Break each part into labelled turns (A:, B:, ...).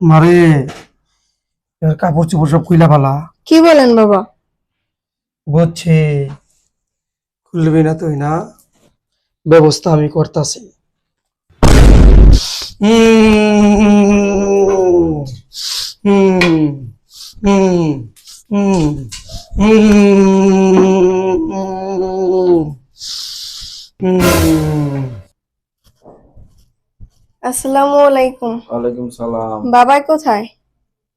A: মারে এর কাপড় চোপড় সব কুইলা ফালা
B: কি বলেন বাবা
A: বুঝছি খুলবি না তুই না ব্যবস্থা আমি করতেছি
B: আসসালামু আলাইকুম।
C: ওয়ালাইকুম সালাম।
B: বাবা কোথায়?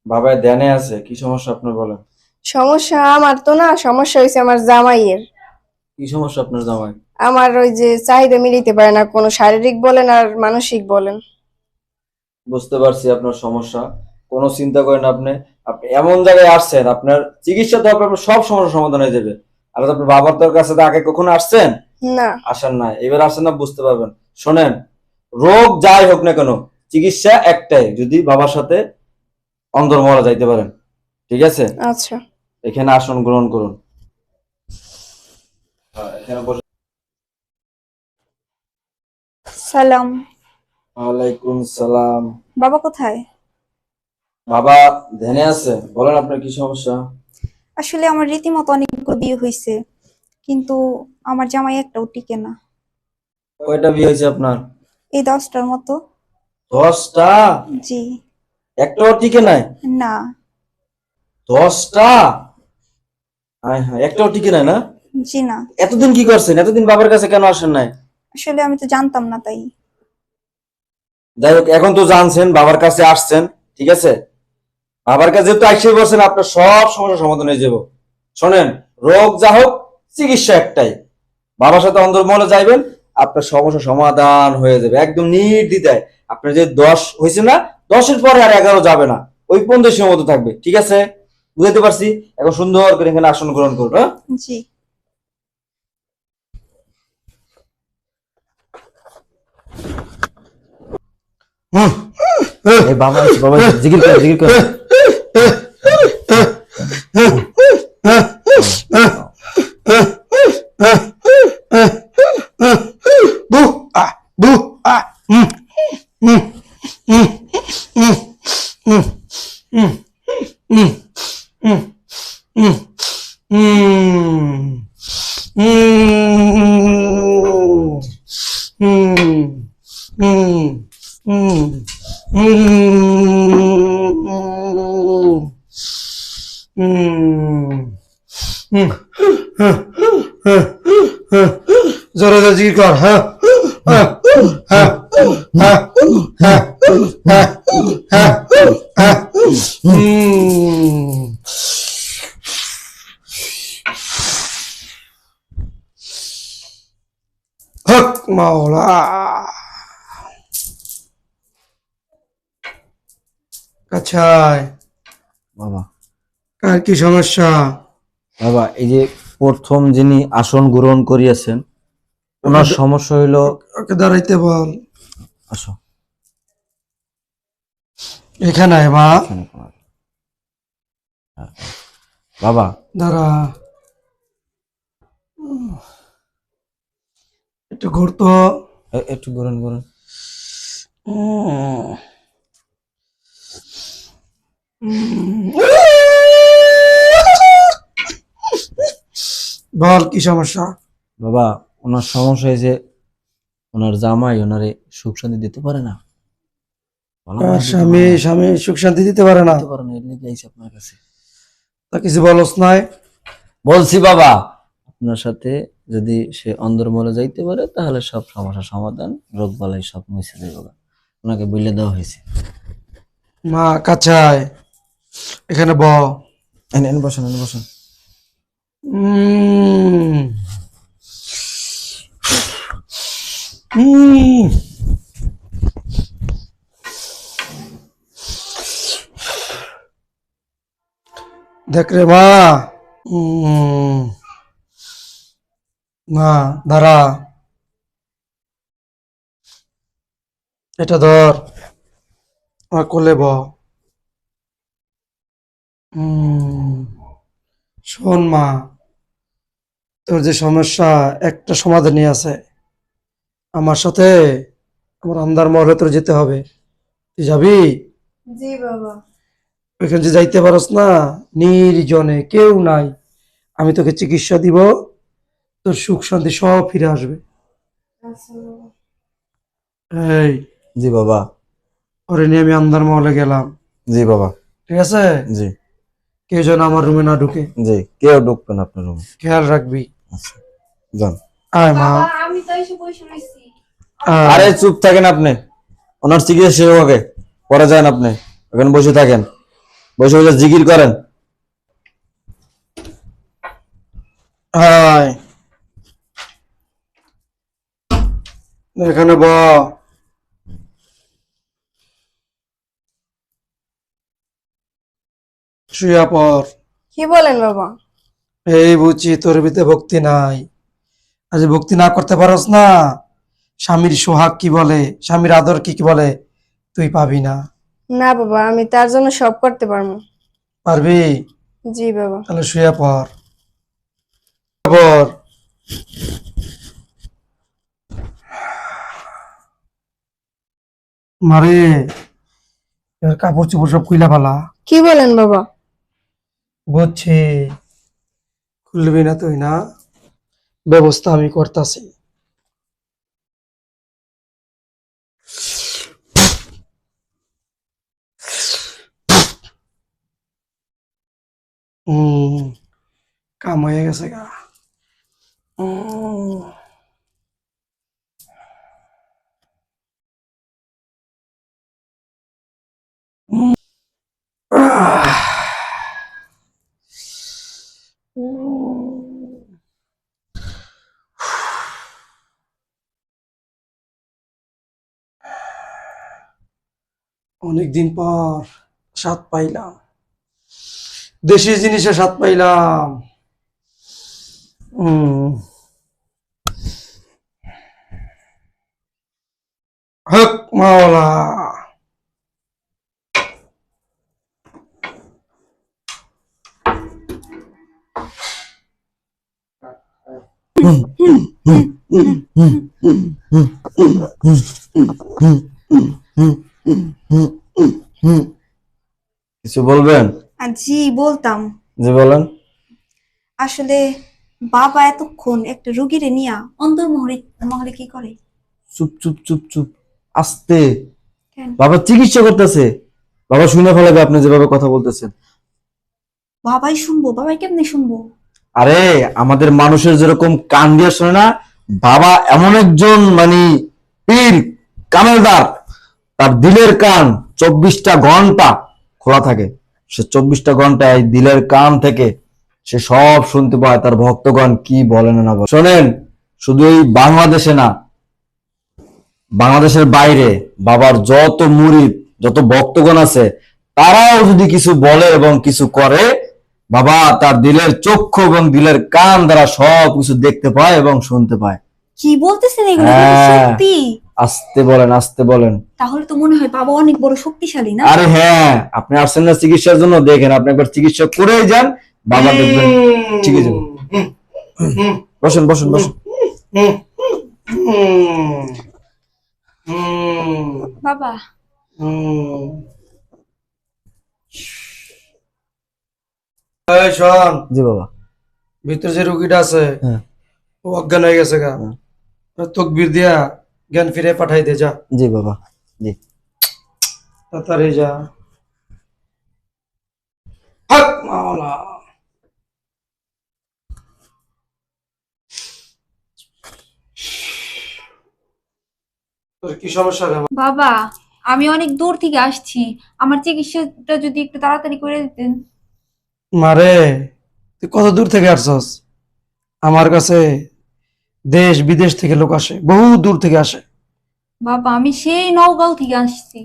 C: বাবা ধ্যানে আছে কি সমস্যা আপনার বলেন?
B: সমস্যা আমার তো না সমস্যা হয়েছে আমার জামাইয়ের।
C: কি সমস্যা আপনার জামাই?
B: আমার ওই যে চাহিদা মিলিতে পারে না কোনো শারীরিক বলেন আর মানসিক বলেন।
C: বুঝতে পারছি আপনার সমস্যা কোনো চিন্তা করেন আপনি। আপনি এমন জায়গায় আসছেন আপনার চিকিৎসা তো আপনার সব সমস্যার সমাধান হয়ে যাবে। আর আপনার বাবার তোর কাছে তো আগে কখনো আসছেন?
B: না।
C: আসেন না এবার আসেন না বুঝতে পারবেন। শোনেন রোগ যাই হোক না কেন চিকিৎসা একটাই যদি বাবার সাথে অন্তর মরা যাইতে পারেন। ঠিক আছে?
B: আচ্ছা।
C: এখানে আসন গ্রহণ করুন। হ্যাঁ,
D: সালাম।
C: ওয়ালাইকুম সালাম।
D: বাবা কোথায়?
C: বাবা ধ্যানে আছে। বলেন আপনার কি সমস্যা?
D: আসলে আমার রীতিমতো অনেকগুলো বিয়ে হয়েছে কিন্তু আমার জামাই একটাও টিকে না।
C: কয়টা বিয়ে হয়েছে আপনার?
D: এই দশটার মতো।
C: দশটা?
D: জি।
C: একটাও টিকে নাই?
D: না।
C: দশটা? হ্যাঁ হ্যাঁ একটাও টিকে নাই না?
D: জি না।
C: এতদিন কি করছেন? এতদিন বাবার কাছে কেন আসেন নাই?
D: আসলে আমি তো জানতাম না তাই।
C: যাই হোক এখন তো জানছেন বাবার কাছে আসছেন ঠিক আছে? বাবার কাছে যেহেতু আইসে বলছেন আপনার সব সমস্যার সমাধান হয়ে যাব। শোনেন রোগ যা হোক চিকিৎসা একটাই। বাবার সাথে অন্তর্মহলে যাইবেন আপনার সমস্যা সমাধান হয়ে যাবে। একদম নির্দ্বিধায়। আপনার যে দশ হয়েছে না দশের পরে আর এগারো যাবে না। ওই পর্যন্ত সীমাবদ্ধ থাকবে ঠিক আছে? বুঝাইতে পারছি? এখন সুন্দর করে এখানে আসন গ্রহণ করুন হ্যাঁ?
D: জি।
C: বাবা বাবা জিকির করে জিকির করে।
A: জোরে জোরে জিকির কর হ্যাঁ, হ্যাঁ, হ্যাঁ, হ্যাঁ হক মাওলা। আচ্ছা
C: বাবা।
A: কার কি সমস্যা?
C: বাবা এই যে প্রথম যিনি আসন গ্রহণ করিয়াছেন ওনার সমস্যা হইল
A: ওকে দাঁড়াইতে বল।
C: আসো।
A: এখানে মা।
C: বাবা।
A: দাঁড়া। একটু ঘুরতো।
C: একটু গ্রহণ করুন
A: বল কি সমস্যা?
C: বাবা ওনার সমস্যা হয়েছে ওনার জামাই ওনারে সুখ শান্তি দিতে পারে না।
A: স্বামী স্বামী সুখ শান্তি দিতে পারে না।
C: দিতে পারে না এর লেগে আইছি আপনার কাছে।
A: তা কিছু বলস নাই?
C: বলছি বাবা আপনার সাথে যদি সে অন্দরমলে যাইতে পারে তাহলে সব সমস্যার সমাধান রোগ বালাই সব মুছে দেবে ওনাকে বলে দেওয়া হয়েছে।
A: মা কাছায়। এখানে ব
C: এনে বসেন এনে বসেন।
A: দেখ রে মা। মা দাঁড়া। এটা ধর। আমার কোলে ব। শোন মা। তোর যে সমস্যা একটা সমাধানই আছে। আমার সাথে আমার আমদার মহলে তোর যেতে হবে। তুই যাবি?
B: জি বাবা।
A: ওইখানে যে যাইতে পারস না নির্জনে কেউ নাই। আমি তোকে চিকিৎসা দিব তোর সুখ শান্তি সব ফিরে আসবে।
B: আচ্ছা
A: এই
C: জি বাবা।
A: ওরে নিয়ে আমি আন্দার মহলে গেলাম।
C: জি বাবা।
A: ঠিক আছে?
C: জি।
A: কেউ যেন আমার রুমে না ঢুকে।
C: জি কেউ ঢুকবেন আপনার রুমে।
A: খেয়াল রাখবি।
C: আচ্ছা যান।
A: আয় মা।
B: আমি তো এসে বসে
A: আয়।
C: আরে চুপ থাকেন আপনি। ওনার চিকিৎসা শেষ হবে পরে যান আপনি। ওখানে বসে থাকেন। বসে বসে জিকির করেন।
A: আয়। এখানে ব শুয়া পর
B: কি বলেন বাবা?
A: এই বুঝছি তোর ভিতরে ভক্তি নাই? আজ ভক্তি না করতে পারস না। স্বামীর সোহাগ কি বলে? স্বামীর আদর কি কি বলে? তুই পাবি না।
B: না বাবা আমি তার জন্য সব করতে পারব।
A: পারবি?
B: জি বাবা।
A: তাহলে শুয়ে পর পর মারে এবার কাপড় চোপড় সব কইলা ফালা।
B: কি বলেন বাবা?
A: বুঝছি। খুলবি না তুই না? ব্যবস্থা আমি করতেছি। কাম হয়ে গেছে গা। অনেকদিন পর স্বাদ পাইলাম দেশি জিনিসে স্বাদ পাইলাম উম। হক মাওলা
C: কিছু বলবেন?
D: জি বলতাম।
C: জি বলেন।
D: আসলে বাবা এতক্ষণ একটা রুগীরে নিয়া অন্তর্মহলে মহলে কি করে?
C: চুপ চুপ চুপ চুপ। আস্তে। বাবা চিকিৎসা করতেছে। বাবা শুনে ফেলাবে আপনি যেভাবে কথা বলতেছেন।
D: বাবাই শুনব বাবাই কেমনে শুনব?
C: আরে আমাদের মানুষের যেরকম কান দিয়ে শোনে না বাবা এমন একজন মানে পীর কামেলদার। তার দিলের কান চব্বিশটা ঘণ্টা খোলা থাকে সে চব্বিশটা ঘণ্টা এই দিলের কান থেকে সে সব শুনতে পায় তার ভক্তগণ কি বলেন না বলেন। শোনেন শুধু এই বাংলাদেশে না বাংলাদেশের বাইরে বাবার যত মুরিদ যত ভক্তগণ আছে তারাও যদি কিছু বলে এবং কিছু করে বাবা তার দিলের চক্ষু এবং দিলের কান দ্বারা সব কিছু দেখতে পায় এবং শুনতে পায়
D: কি বলতেছেন এগুলো
C: হ্যাঁ।
D: সত্যি
C: আসতে বলেন আসতে বলেন।
D: তাহলে তো মনে হয় বাবা অনেক বড় শক্তিশালী না?
C: আরে হ্যাঁ আপনি আসছেন না চিকিৎসার জন্য দেখেন আপনি একবার চিকিৎসা করেই যান বাবা দেখবেন ঠিক আছে বসেন বসেন বসেন।
D: বাবা।
A: এই শোন
C: জি বাবা।
A: ভিতরে যে রুগীটা আছে
C: হ্যাঁ।
A: ও অজ্ঞান হয়ে গেছে গা।
C: হ্যাঁ।
A: তকবির দিয়া জ্ঞান ফিরে পাঠাই দে যা।
C: জি বাবা জি।
A: তাড়াতাড়ি যা। হক মাওলা। তোর কি সমস্যা রে
D: বাবা আমি অনেক দূর থেকে আসছি। আমার চিকিৎসাটা যদি একটু তাড়াতাড়ি করে দিতেন।
A: মারে তুই কত দূর থেকে আসছস? আমার কাছে দেশ বিদেশ থেকে লোক আসে বহু দূর থেকে আসে।
D: বাবা আমি সেই নওগাঁও থেকে আসছি।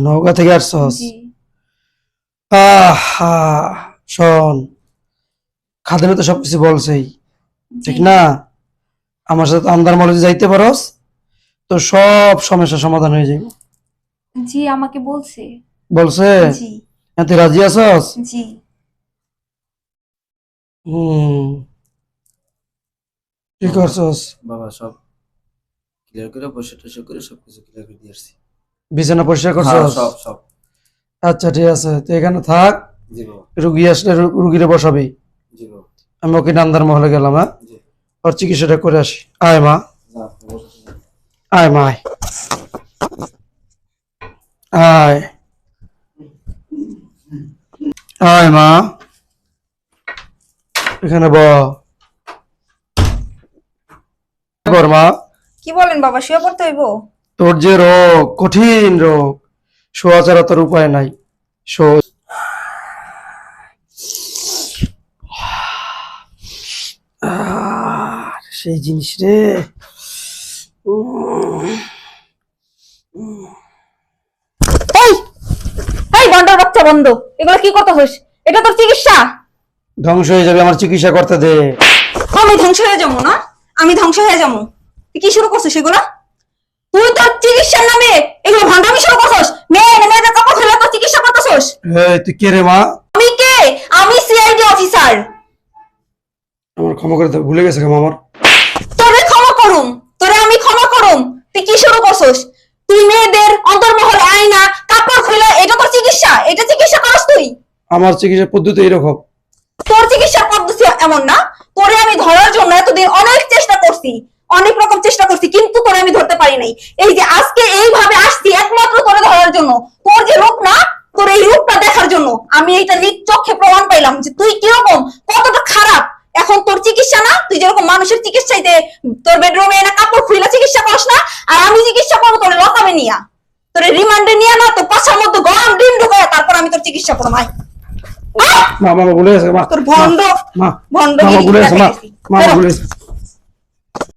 A: নওগাঁ থেকে আসছস আহা শোন খাদেনে তো সবকিছু বলছেই ঠিক না? আমার সাথে আমদার মলে যাইতে পারস তো সব সমস্যা সমাধান হয়ে যাবে
D: জি আমাকে বলছে।
A: বলছে?
D: জি।
A: হ্যাঁ, তুই রাজি আছস?
D: জি।
A: হুম। কি করছস?
C: বাবা সব ক্লিয়ার করে পয়সা টয়সা করে সবকিছু ক্লিয়ার করে দিয়ে আসছি।
A: বিছানা পরিষ্কার
C: হ্যাঁ,
A: করছস?
C: সব সব।
A: আচ্ছা ঠিক আছে। তো এখানে থাক।
C: জি বাবা।
A: রুগী আসলে রুগীরে বসাবি।
C: জি বাবা।
A: আমি ওকে নান্দার মহলে গেলাম হ্যাঁ? ওর চিকিৎসাটা করে আসি। আয় মা। আয় মা আয়। আয়। আয় মা। এখানে ব
D: কি বলেন বাবা শুয়ে পড়তে হইব?
A: তোর যে রোগ কঠিন রোগ শোয়া ছাড়া তোর উপায় নাই। শো। সেই জিনিস রে। উম,
D: এই এই বন্ডার বাচ্চা বন্ধ এগুলো কি কথা হইস এটা তোর চিকিৎসা?
A: ধ্বংস হয়ে যাবে আমার চিকিৎসা করতে দে।
D: আমি ধ্বংস হয়ে যাব না? আমি ধ্বংস হয়ে যাব। তুই কি শুরু করছিস সেগুলো তুই তোর চিকিৎসার নামে এগুলো ভান্ডামি শুরু করছিস। মেয়ে মেয়েদের কাপড় ফেলে তোর চিকিৎসা করতেছিস।
A: এই, তুই কে রে মা?
D: আমি কে? আমি সিআইডি অফিসার
A: আমার ক্ষমা করে ভুলে গেছে ক্ষমা আমার।
D: তোরে ক্ষমা করুম তোরে আমি ক্ষমা করুম। তুই কি শুরু করছিস? তুই মেয়েদের অন্তর্মহল আয়না কাপড় খুলে এটা তোর চিকিৎসা এটা চিকিৎসা করস তুই।
A: আমার চিকিৎসা পদ্ধতি এইরকম।
D: তোর চিকিৎসার পদ্ধতি এমন না। তোরে আমি ধরার জন্য এতদিন করছি অনেক রকম চেষ্টা করছি কিন্তু তোরে আমি ধরতে পারি নাই এই যে আজকে এইভাবে আসছি একমাত্র তোরে ধরার জন্য তোর যে রূপ না তোর এই রূপটা দেখার জন্য আমি এইটা নিজ চোখে প্রমাণ পাইলাম যে তুই কীরকম কতটা খারাপ এখন তোর চিকিৎসা না তুই যেরকম মানুষের চিকিৎসাইতে তোর বেডরুমে এনে কাপড় খুইলা চিকিৎসা করস না আর আমি চিকিৎসা করব তোর লকাবে নিয়া তোর রিমান্ডে নিয়ে না তোর পাশার মধ্যে গরম ডিম ঢুকায় তারপর আমি তোর চিকিৎসা করব। আয়!
A: মা মামা ভুলে গেছে মা
D: তোর ভণ্ড
A: মা
D: ভণ্ড
A: মামা ভুলে গেছে মা মামা
D: বেরো।
A: ভুলে গেছে